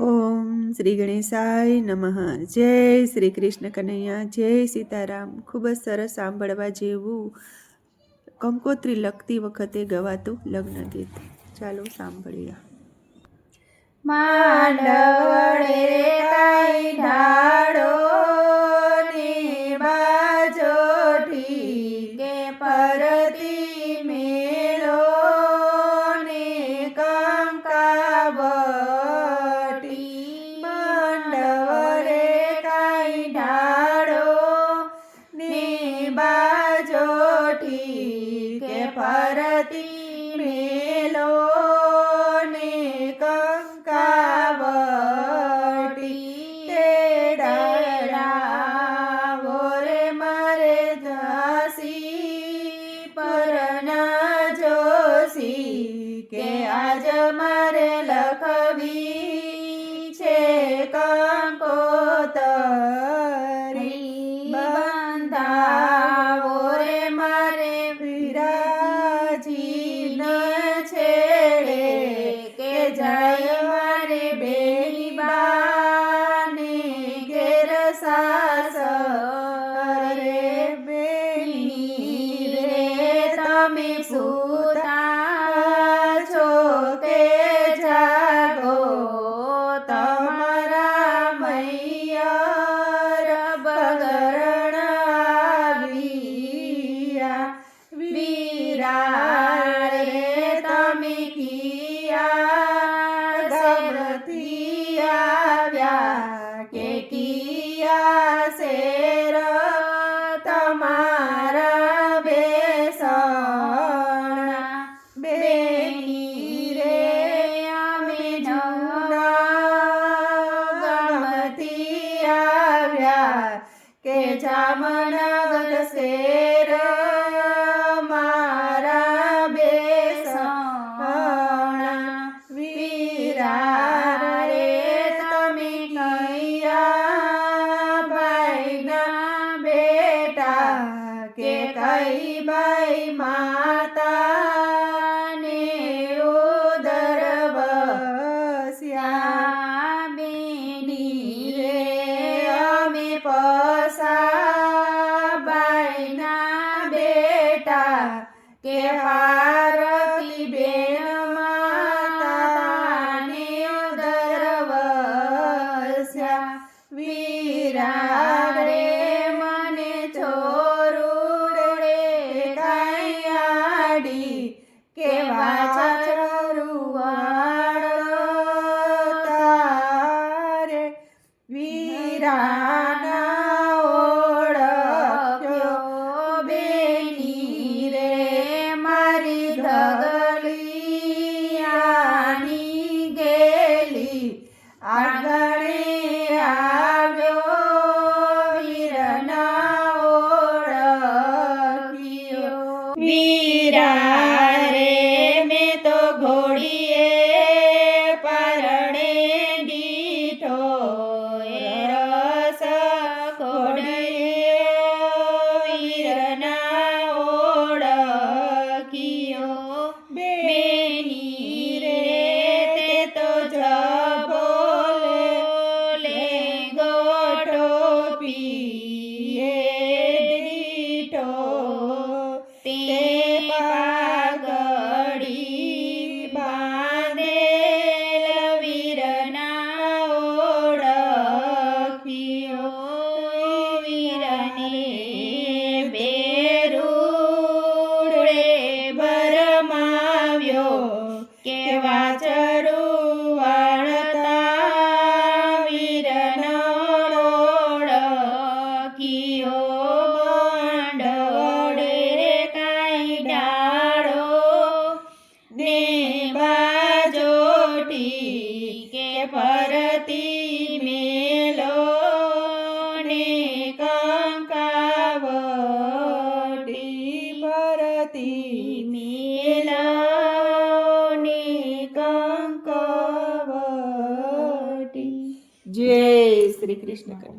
ઓમ શ્રી ગણેશાય નમઃ. જય શ્રી કૃષ્ણ કનૈયા. જય સીતારામ. ખૂબ જ સરસ સાંભળવા જેવું કંકોત્રી લખતી વખતે ગવાતું લગ્ન ગીત. ચાલો સાંભળીએ. માંડવડે તાઈ ઢાળો के परती me puta. રામના ગલશેર મારા બે વીરા રે તમે ભાઈના બેટા કે કૈયા હતા કે પાર્વતી બેન માતાને ઉદર વસ્યા વીરા રે Hare Krishna. सकते हैं ફરતી મેલો ને કંકાવટી ફરતી મેલો ને કંકાવટી. જય શ્રી કૃષ્ણ.